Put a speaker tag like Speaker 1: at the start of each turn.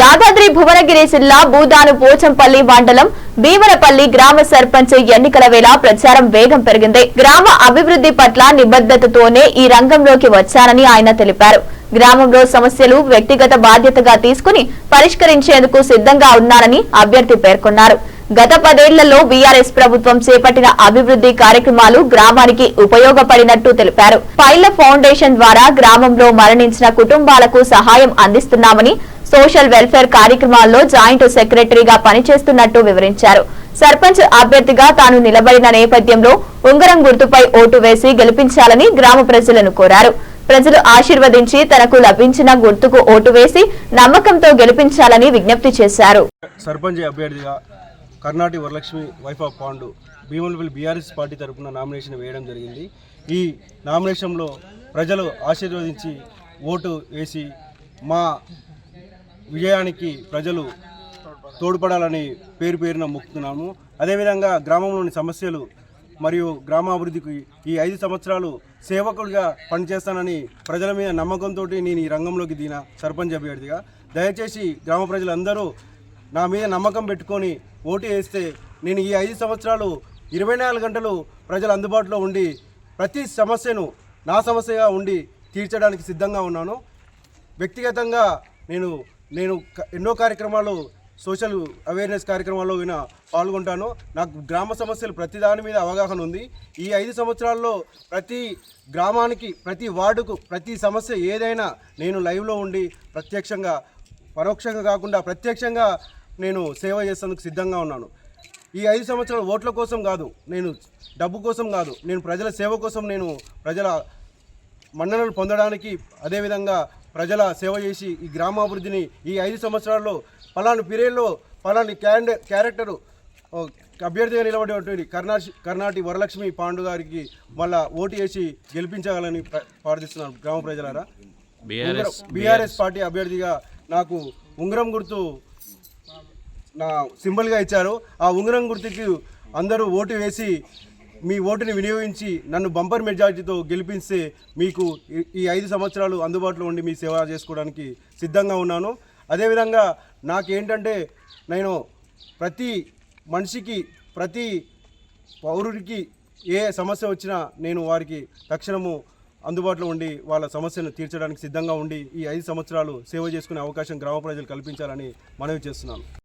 Speaker 1: యాదాద్రి భువనగిరి జిల్లా భూదాను పోచంపల్లి మండలం భీమరపల్లి గ్రామ సర్పంచ్ ఎన్నికల వేళ ప్రచారం వేగం పెరిగింది. గ్రామ అభివృద్ధి పట్ల నిబద్ధతతోనే ఈ రంగంలోకి వచ్చారని ఆయన తెలిపారు. గ్రామంలో సమస్యలు వ్యక్తిగత బాధ్యతగా తీసుకుని పరిష్కరించేందుకు సిద్ధంగా ఉన్నారని అభ్యర్థి పేర్కొన్నారు. గత పదేళ్ళలో బీఆర్ఎస్ ప్రభుత్వం చేపట్టిన అభివృద్ధి కార్యక్రమాలు గ్రామానికి ఉపయోగపడినట్టు తెలిపారు. పైల ఫౌండేషన్ ద్వారా గ్రామంలో మరణించిన కుటుంబాలకు సహాయం అందిస్తున్నామని సోషల్ వెల్ఫేర్ కార్యక్రమాల్లో జాయింట్ సెక్రటరీగా పనిచేస్తున్నట్టు వివరించారు. సర్పంచ్ అభ్యర్థిగా తాను నిలబడిన నేపథ్యంలో ఉంగరం గుర్తుపై ఓటు వేసి గెలిపించాలని గ్రామ ప్రజలను కోరారు. ప్రజలు ఆశీర్వదించి తనకు లభించిన గుర్తుకు ఓటు వేసి నమ్మకంతో గెలిపించాలని విజ్ఞప్తి చేశారు.
Speaker 2: సర్పంచ్ అభ్యర్థిగా Karnati Varalakshmi wife of Pandu Bheemalapalli BRS party తరఫున నామినేషన్ వేయడం జరిగింది. ఈ నామినేషన్లో ప్రజలు ఆశీర్వదించి ఓటు వేసి మా విజయానికి ప్రజలు తోడ్పడాలని పేరు పేరున మొక్కుతున్నాము. అదేవిధంగా గ్రామంలోని సమస్యలు మరియు గ్రామాభివృద్ధికి ఈ ఐదు సంవత్సరాలు సేవకుడిగా పనిచేస్తానని ప్రజల మీద నమ్మకంతో నేను ఈ రంగంలోకి దిగిన సర్పంచ్ అభ్యర్థిగా. దయచేసి గ్రామ ప్రజలందరూ నా మీద నమ్మకం పెట్టుకొని ఓటు వేస్తే నేను ఈ ఐదు సంవత్సరాలు ఇరవై నాలుగు గంటలు ప్రజలు అందుబాటులో ఉండి ప్రతి సమస్యను నా సమస్యగా ఉండి తీర్చడానికి సిద్ధంగా ఉన్నాను. వ్యక్తిగతంగా నేను నేను క- ఎన్నో కార్యక్రమాలు సోషల్ అవేర్నెస్ కార్యక్రమాల్లో విన పాల్గొంటాను. నాకు గ్రామ సమస్యలు ప్రతి దాని మీద అవగాహన ఉంది. ఈ ఐదు సంవత్సరాల్లో ప్రతి గ్రామానికి ప్రతి వార్డుకు ప్రతి సమస్య ఏదైనా నేను లైవ్లో ఉండి ప్రత్యక్షంగా పరోక్షంగా కాకుండా ప్రత్యక్షంగా నేను సేవ చేసేందుకు సిద్ధంగా ఉన్నాను. ఈ ఐదు సంవత్సరాలు ఓట్ల కోసం కాదు నేను డబ్బు కోసం కాదు నేను ప్రజల సేవ కోసం నేను ప్రజల మన్ననలు పొందడానికి అదేవిధంగా ప్రజల సేవ చేసి ఈ గ్రామాభివృద్ధిని ఈ ఐదు సంవత్సరాల్లో పలాని పీరియడ్లో పలాని క్యాండే క్యారెక్టరు అభ్యర్థిగా నిలబడేటువంటి కర్ణాటి కర్ణాటి వరలక్ష్మి పాండు గారికి మళ్ళా ఓటు వేసి గెలిపించగలని ప్ర- ప్రార్థిస్తున్నాను గ్రామ ప్రజలారా.
Speaker 3: బీఆర్ఎస్
Speaker 2: బీఆర్ఎస్ పార్టీ అభ్యర్థిగా నాకు ఉంగరం గుర్తు నా సింబల్గా ఇచ్చారు. ఆ ఉంగరం గుర్తుకి అందరూ ఓటు వేసి మీ ఓటుని వినియోగించి నన్ను బంపర్ మెజార్టీతో గెలిపిస్తే మీకు ఈ- ఈ ఐదు సంవత్సరాలు అందుబాటులో ఉండి మీ సేవ చేసుకోవడానికి సిద్ధంగా ఉన్నాను. అదేవిధంగా నాకేంటంటే నేను ప్రతి మనిషికి ప్రతి పౌరుడికి ఏ సమస్య వచ్చినా నేను వారికి తక్షణము అందుబాటులో ఉండి వాళ్ళ సమస్యను తీర్చడానికి సిద్ధంగా ఉండి ఈ ఐదు సంవత్సరాలు సేవ చేసుకునే అవకాశం గ్రామ ప్రజలు కల్పించాలని మనవి చేస్తున్నాను.